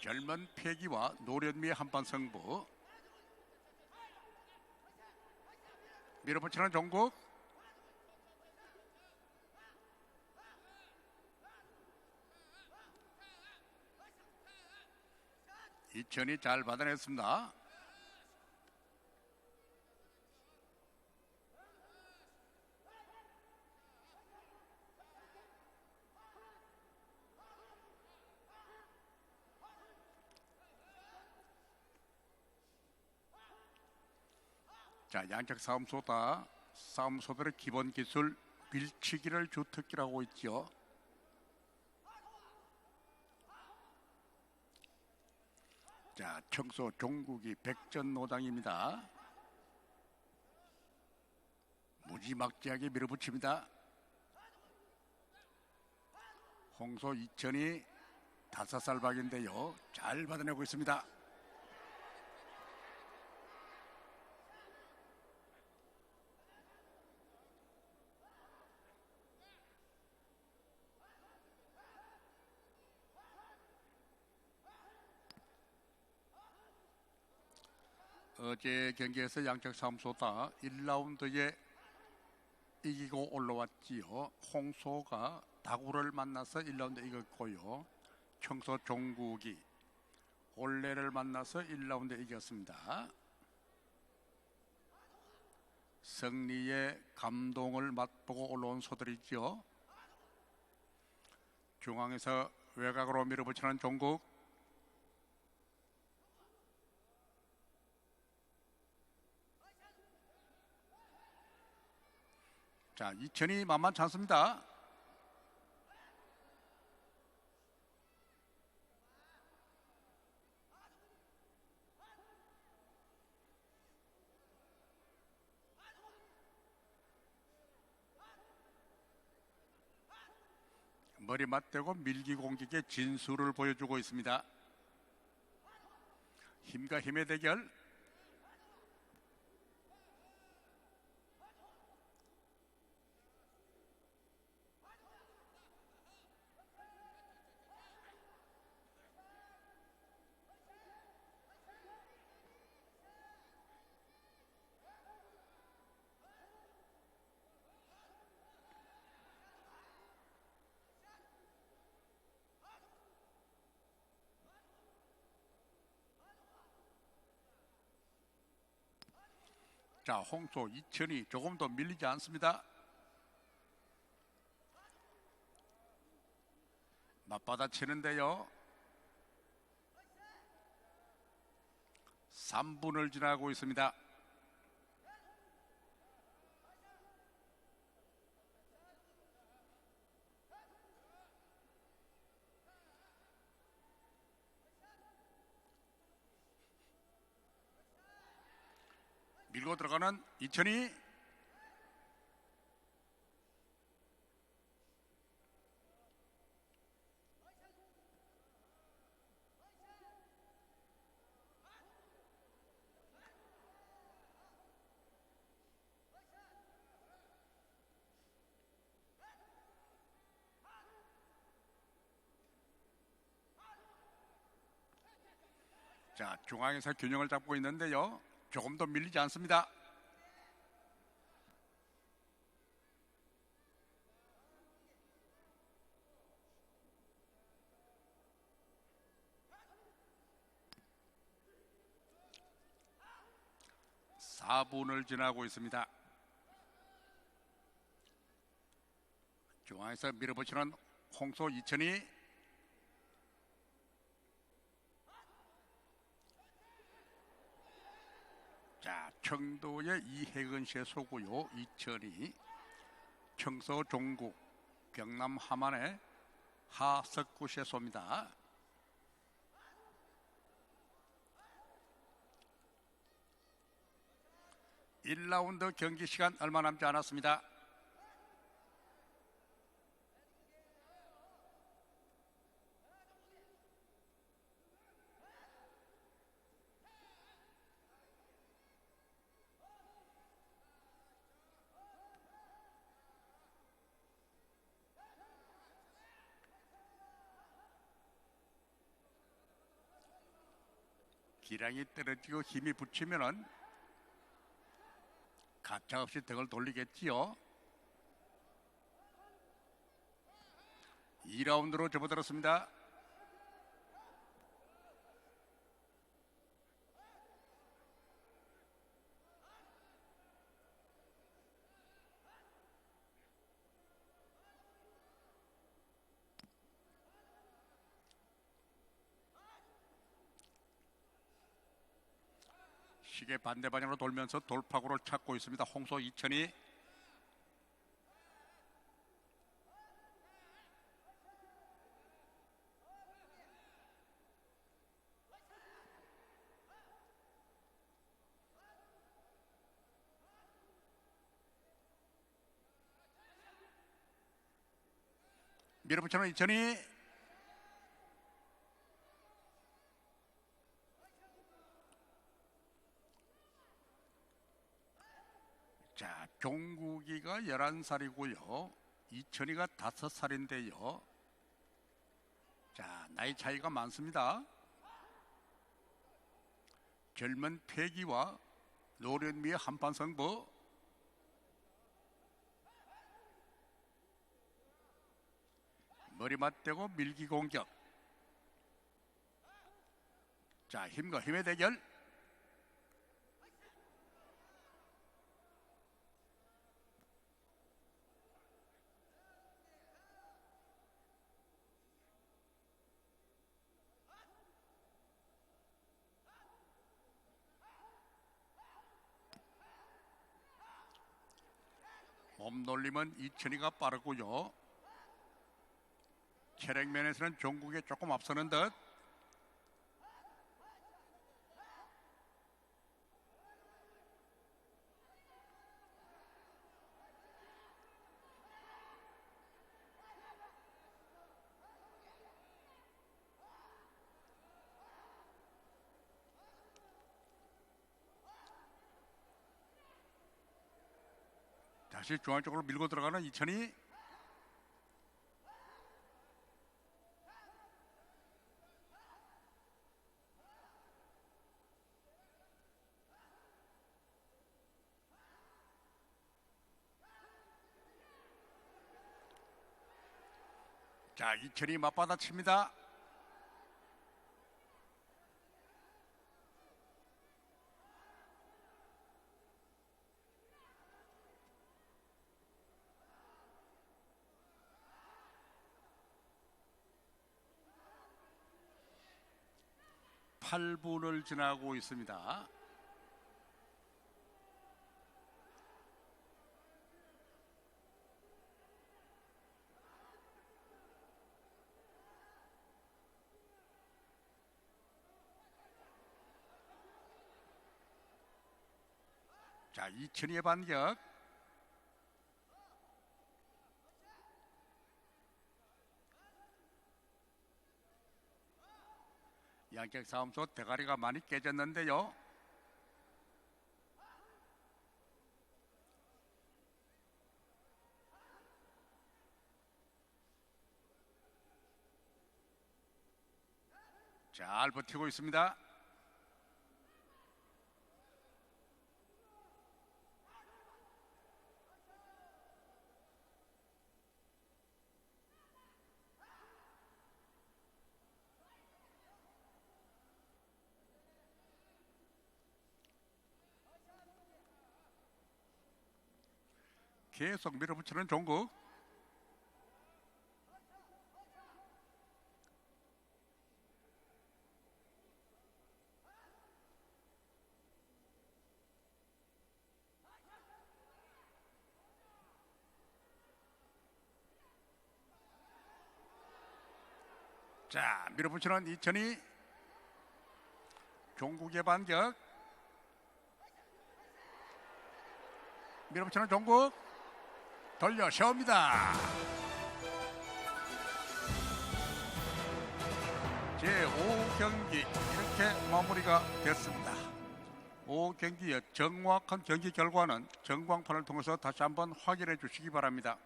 젊은 패기와 노련미의 한판 승부 밀어붙이는 종국 이천이 잘 받아냈습니다. 자, 양적 싸움소다 싸움소들의 기본 기술 밀치기를 주특기라고 있죠. 자, 청소 종국이 백전노당입니다. 무지막지하게 밀어붙입니다. 홍소 이천이 다섯 살 박인데요. 잘 받아내고 있습니다. 어제 경기에서 양적 사무소다 1라운드에 이기고 올라왔지요. 홍소가 다구를 만나서 1라운드 이겼고요. 청소 종국이 올레를 만나서 1라운드 이겼습니다. 승리의 감동을 맛보고 올라온 소들이죠. 중앙에서 외곽으로 밀어붙이는 종국 자, 이천이 만만치 않습니다. 머리 맞대고 밀기 공격의 진수를 보여주고 있습니다. 힘과 힘의 대결. 자, 홍소 이천이 조금 더 밀리지 않습니다. 맞받아 치는데요. 3분을 지나고 있습니다. 들어가는 이천이 자 중앙에서 균형을 잡고 있는데요. 조금 더 밀리지 않습니다. 사분을 지나고 있습니다. 중앙에서 밀어붙이는 홍소 이천이 자, 청도의 이혜근 씨의 소고요 이천이 청서 종국 경남 함안의 하석구 씨의 소입니다. 일라운드 경기 시간 얼마 남지 않았습니다. 기량이 떨어지고 힘이 붙이면은 가차없이 등을 돌리겠지요. 2라운드로 접어들었습니다. 시계 반대 방향으로 돌면서 돌파구를 찾고 있습니다. 홍소 이천이 밀어붙이는 이천이 자, 종국이가 11살이고요. 이천이가 5살인데요. 자, 나이 차이가 많습니다. 젊은 패기와 노련미의 한판 승부. 머리 맞대고 밀기 공격. 자, 힘과 힘의 대결. 몸놀림은 이천이가 빠르고요. 체력면에서는 종국에 조금 앞서는 듯. 다시 중앙 쪽으로 밀고 들어가는 이천이 자 이천이 맞받아칩니다. 팔분을 지나고 있습니다. 자, 이천이의 반격. 속 대가리가 많이 깨졌는데요. 잘 버티고 있습니다. 계속 밀어붙이는 종국. 자, 밀어붙이는 이천이 종국의 반격. 밀어붙이는 종국. 돌려 세웁니다. 제5경기 이렇게 마무리가 됐습니다. 5경기의 정확한 경기 결과는 전광판을 통해서 다시 한번 확인해 주시기 바랍니다.